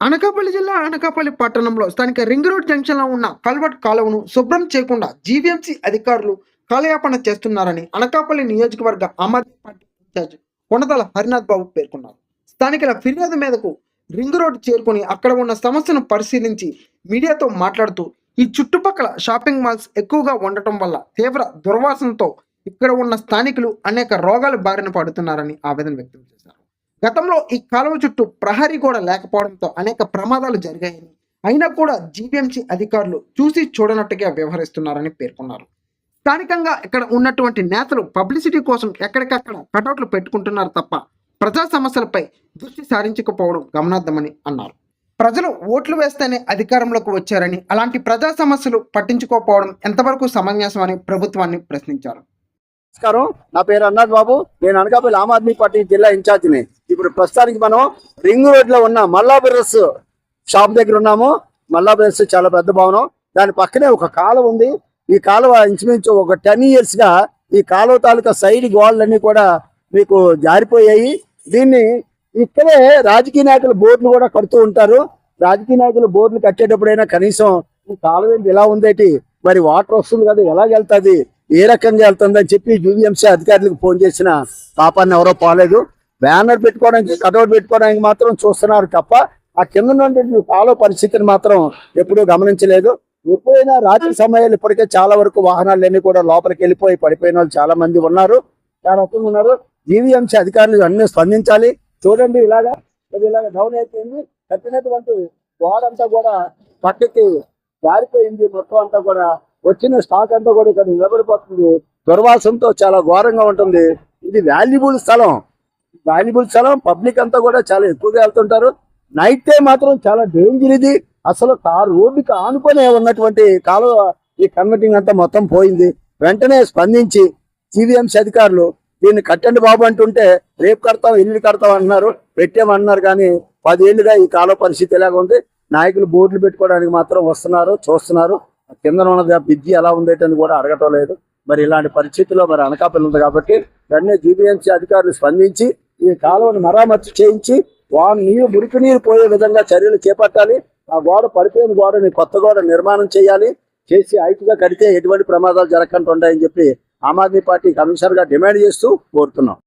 అనకాపల్లి జిల్లా అనకాపల్లి పట్టణంలో స్థానిక రింగ్ రోడ్ జంక్షన్లో ఉన్న కల్వర్ట్ కాలువను శుభ్రం చేయకుండా జీవీఎంసీ అధికారులు కాలయాపన చేస్తున్నారని అనకాపల్లి నియోజకవర్గ అమర్ పార్టీ ఇన్ఛార్జ్ కొనతల హరినాథ్ బాబు పేర్కొన్నారు. స్థానికుల ఫిర్యాదు మేరకు రింగ్ రోడ్ చేరుకొని అక్కడ ఉన్న సమస్యను పరిశీలించి మీడియాతో మాట్లాడుతూ ఈ చుట్టుపక్కల షాపింగ్ మాల్స్ ఎక్కువగా ఉండటం వల్ల తీవ్ర దుర్వాసనతో ఇక్కడ ఉన్న స్థానికులు అనేక రోగాల బారిన పడుతున్నారని ఆవేదన వ్యక్తం చేశారు. గతంలో ఈ కాలువ చుట్టూ ప్రహరీ కూడా లేకపోవడంతో అనేక ప్రమాదాలు జరిగాయని అయినా కూడా జీవీఎంసీ అధికారులు చూసి చూడనట్టుగా వ్యవహరిస్తున్నారని పేర్కొన్నారు. స్థానికంగా ఇక్కడ ఉన్నటువంటి నేతలు పబ్లిసిటీ కోసం ఎక్కడికక్కడ కటౌట్లు పెట్టుకుంటున్నారు తప్ప ప్రజా సమస్యలపై దృష్టి సారించకపోవడం గమనార్థమని అన్నారు. ప్రజలు ఓట్లు వేస్తేనే అధికారంలోకి వచ్చారని అలాంటి ప్రజా సమస్యలు పట్టించుకోకపోవడం ఎంతవరకు సమంజసం అని ప్రభుత్వాన్ని ప్రశ్నించారు. నమస్కారం. నా పేరు అన్నాథ్ బాబు. నేను అనకాపల్లి ఆమ్ ఆద్మీ పార్టీ జిల్లా ఇన్ఛార్జిని. ఇప్పుడు ప్రస్తుతానికి మనం రింగ్ రోడ్లో ఉన్న మల్లా బ్రదర్స్ షాప్ దగ్గర ఉన్నాము. మల్లా బ్రదర్స్ చాలా పెద్ద భవనం. దాని పక్కనే ఒక కాలువ ఉంది. ఈ కాలువ ఇంచుమించు ఒక టెన్ ఇయర్స్గా ఈ కాలువ తాలూకా సైడ్ గోడలన్నీ కూడా మీకు జారిపోయాయి. దీన్ని ఇక్కడే రాజకీయ నాయకులు బోర్డులు కూడా కడుతూ ఉంటారు. రాజకీయ నాయకులు బోర్డులు కట్టేటప్పుడైనా కనీసం కాలువేంటి ఇలా ఉందేటి మరి వాటర్ వస్తుంది కదా ఎలా వెళ్తుంది? ఏ రకంగా వెళ్తుందని చెప్పి యూవీఎంసీ అధికారులకు ఫోన్ చేసిన పాపాన్ని ఎవరో పోలేదు. బ్యానర్ పెట్టుకోవడానికి కటౌట్ పెట్టుకోవడానికి మాత్రం చూస్తున్నారు తప్ప ఆ కింద ఉన్నటువంటి కాలువ పరిస్థితిని మాత్రం ఎప్పుడూ గమనించలేదు. ఎప్పుడైనా రాత్రి సమయాలు ఇప్పటికే చాలా వరకు వాహనాలన్నీ కూడా లోపలికి వెళ్ళిపోయి పడిపోయిన వాళ్ళు చాలా మంది ఉన్నారు. చాలా ఉన్నారు. జీవీఎంసీ అధికారులు అన్ని స్పందించాలి. చూడండి ఇలాగా ఇలాగా ఇలాగ డౌన్ అయిపోయింది. కట్టినటువంటి గోడంతా కూడా పక్కకి జారిపోయింది. మొత్తం అంతా కూడా వచ్చిన స్టాక్ అంతా కూడా ఇక్కడ నిలబడిపోతుంది. దుర్వాసంతో చాలా ఘోరంగా ఉంటుంది. ఇది వాల్యుబుల్ స్థలం. వాల్యుబుల్ స్థలం. పబ్లిక్ అంతా కూడా చాలా ఎక్కువగా వెళ్తుంటారు. నైట్ టైం మాత్రం చాలా డేంజర్ ఇది. అసలు కారు రోడ్డుకి ఆనుకొని ఉన్నటువంటి కాలువ ఈ కన్వర్టింగ్ అంతా మొత్తం పోయింది. వెంటనే స్పందించి సివిఎంసీ అధికారులు దీన్ని కట్టండి బాబు అంటుంటే రేపు కడతాం ఇల్లు కడతాం అంటున్నారు. పెట్టామన్నారు కానీ పదేళ్ళుగా ఈ కాలువ పరిస్థితి ఎలాగ ఉంది? నాయకులు బోర్డులు పెట్టుకోవడానికి మాత్రం వస్తున్నారు చూస్తున్నారు. కింద ఉన్నది బిద్ది ఎలా ఉందేటని కూడా అడగటం లేదు. మరి ఇలాంటి పరిస్థితుల్లో మరి అనకాపల్లి ఉంది కాబట్టి వెంటనే జీబీఎంసీ అధికారులు స్పందించి ఈ కాలువను మరామత్తు చేయించి వా నీరు మురికి నీరు పోయే విధంగా చర్యలు చేపట్టాలి. ఆ గోడ పడిపోయిన గోడని కొత్త గోడ నిర్మాణం చేయాలి. చేసి హైట్గా కడితే ఎటువంటి ప్రమాదాలు జరగకుండా ఉంటాయని చెప్పి ఆమ్ ఆద్మీ పార్టీ కమిషనర్గా డిమాండ్ చేస్తూ కోరుతున్నాం.